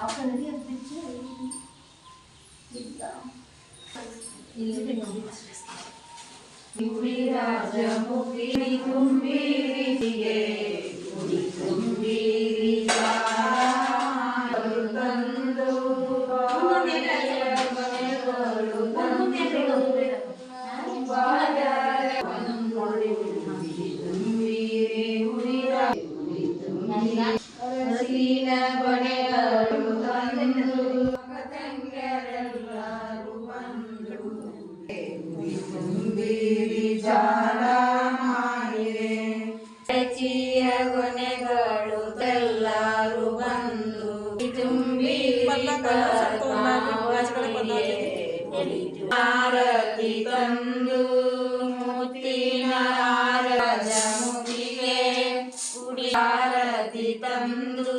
അവസാനം എത്തിച്ച് ഇല്ല ಚಿಯ ಕೊನೆಗಳು ಎಲ್ಲರೂ ಬಂದು ತುಂಬಿ ಆರತಿ ತಂದು ಮುತ್ತಿನ ರಾಜ ಮುಗಿಗೆ ಕುಡಿ ಆರತಿ ತಂದು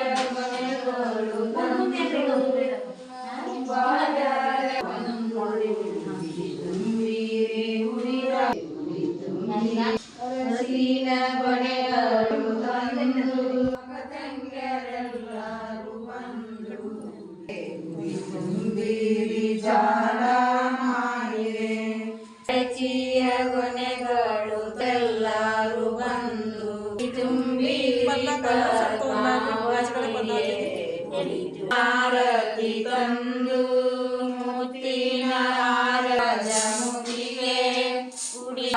आरती तंदू मोती नारजमुदिगे उड़ी